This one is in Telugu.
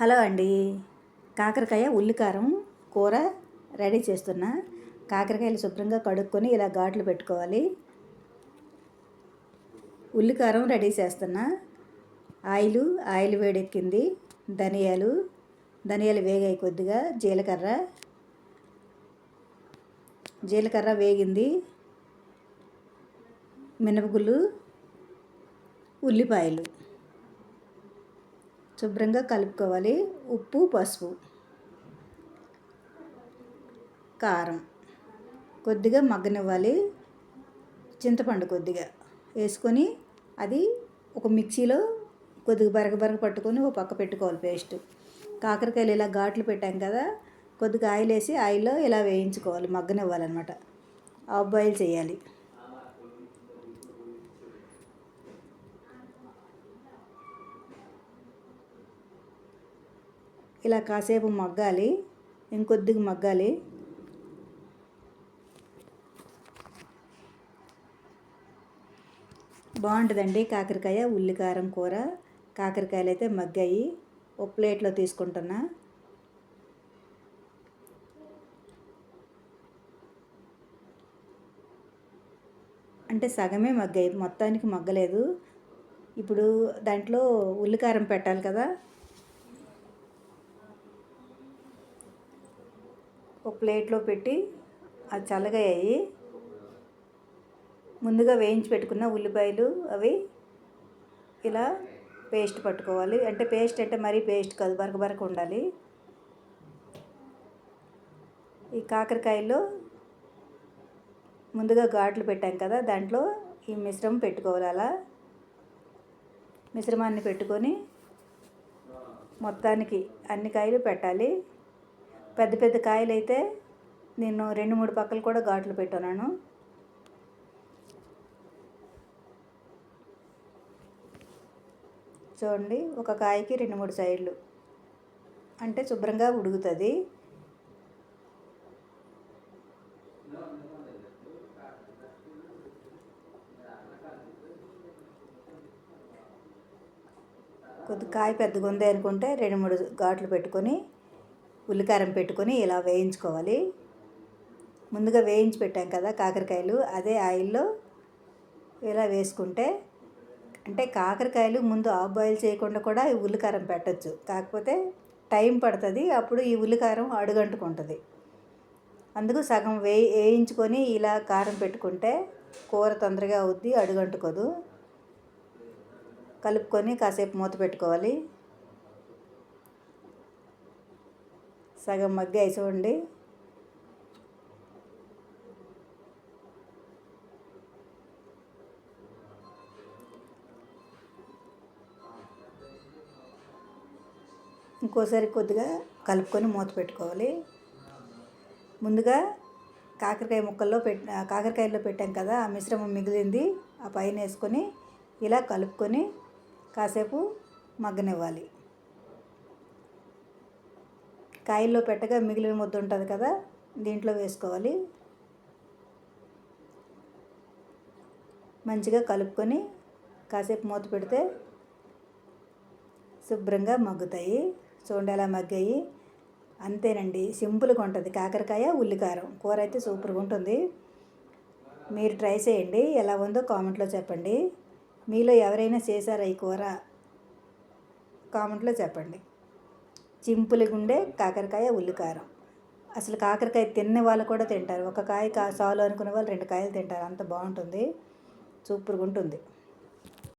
హలో అండి. కాకరకాయ ఉల్లికారం కూర రెడీ చేస్తున్నా. కాకరకాయలు శుభ్రంగా కడుక్కొని ఇలా ఘాట్లు పెట్టుకోవాలి. ఉల్లికారం రెడీ చేస్తున్నా. ఆయిల్ ఆయిల్ వేడెక్కింది. ధనియాలు ధనియాలు వేగాయి కొద్దిగా. జీలకర్ర జీలకర్ర వేగింది. మినపగుళ్ళు ఉల్లిపాయలు. శుభ్రంగా కలుపుకోవాలి. ఉప్పు పసుపు కారం. కొద్దిగా మగ్గనివ్వాలి. చింతపండు కొద్దిగా వేసుకొని అది ఒక మిక్సీలో కొద్దిగా బరగ బరగ పట్టుకొని ఒక పక్క పెట్టుకోవాలి పేస్ట్. కాకరకాయలు ఇలా ఘాట్లు పెట్టాం కదా కొద్దిగా ఆయిల్ వేసి ఆయిల్లో ఇలా వేయించుకోవాలి మగ్గనివ్వాలన్నమాట. ఆఫ్ బాయిల్ చేయాలి. ఇలా కాసేపు మగ్గాలి ఇంకొద్దిగా మగ్గాలి. బాగుంటుందండి కాకరకాయ ఉల్లికారం కూర. కాకరకాయలు అయితే మగ్గాయి. ఒక ప్లేట్లో తీసుకుంటున్నా. అంటే సగమే మగ్గాయి మొత్తానికి మగ్గలేదు. ఇప్పుడు దాంట్లో ఉల్లికారం పెట్టాలి కదా. ప్లేట్లో పెట్టి అది చల్లగా అయ్యి ముందుగా వేయించి పెట్టుకున్న ఉల్లిపాయలు అవి ఇలా పేస్ట్ పట్టుకోవాలి. అంటే పేస్ట్ అంటే మరీ పేస్ట్ కాదు బరక బరక ఉండాలి. ఈ కాకరకాయలో ముందుగా ఘాట్లు పెట్టాం కదా దాంట్లో ఈ మిశ్రమం పెట్టుకోవాలి అలా. మిశ్రమాన్ని పెట్టుకొని మొత్తానికి అన్ని కాయలు పెట్టాలి. పెద్ద పెద్ద కాయలు అయితే నేను రెండు మూడు పక్కలు కూడా ఘాట్లు పెట్టున్నాను చూడండి ఒక కాయకి రెండు మూడు సైడ్లు. అంటే శుభ్రంగా ఉడుకుతుంది. కొద్ది కాయ పెద్దగా ఉంది అనుకుంటే రెండు మూడు ఘాట్లు పెట్టుకొని ఉల్లికారం పెట్టుకొని ఇలా వేయించుకోవాలి. ముందుగా వేయించి పెట్టాం కదా కాకరకాయలు అదే ఆయిల్లో ఇలా వేసుకుంటే అంటే కాకరకాయలు ముందు ఆఫ్ బాయిల్ చేయకుండా కూడా ఈ ఉల్లికారం పెట్టచ్చు. కాకపోతే టైం పడుతుంది అప్పుడు ఈ ఉల్లికారం అడుగంటుకుంటుంది. అందుకు సగం వే వేయించుకొని ఇలా కారం పెట్టుకుంటే కూర తొందరగా అవుద్ది అడుగంటుకోదు. కలుపుకొని కాసేపు మూత పెట్టుకోవాలి. సగం మగ్గాయి చూడండి. ఇంకోసారి కొద్దిగా కలుపుకొని మూత పెట్టుకోవాలి. ముందుగా కాకరకాయ ముక్కల్లో పెట్ కాకరకాయల్లో పెట్టాం కదా ఆ మిశ్రమం మిగిలింది ఆ పైన వేసుకొని ఇలా కలుపుకొని కాసేపు మగ్గనివ్వాలి. కాయల్లో పెట్టగా మిగిలిన ముద్ద ఉంటుంది కదా దీంట్లో వేసుకోవాలి. మంచిగా కలుపుకొని కాసేపు మూత పెడితే శుభ్రంగా మగ్గుతాయి. చూడండి అలా మగ్గాయి. అంతేనండి సింపుల్గా ఉంటుంది. కాకరకాయ ఉల్లికారం. కూర అయితే సూపర్గా ఉంటుంది. మీరు ట్రై చేయండి. ఎలా ఉందో కామెంట్లో చెప్పండి. మీలో ఎవరైనా చేశారా ఈ కూర? కామెంట్లో చెప్పండి. సింపుల్గా ఉండే కాకరకాయ ఉల్లికారం. అసలు కాకరకాయ తిన్న వాళ్ళు కూడా తింటారు. ఒక కాయ కా చాలు అనుకునే వాళ్ళు రెండు కాయలు తింటారు. అంత బాగుంటుంది. సూపర్గా ఉంటుంది.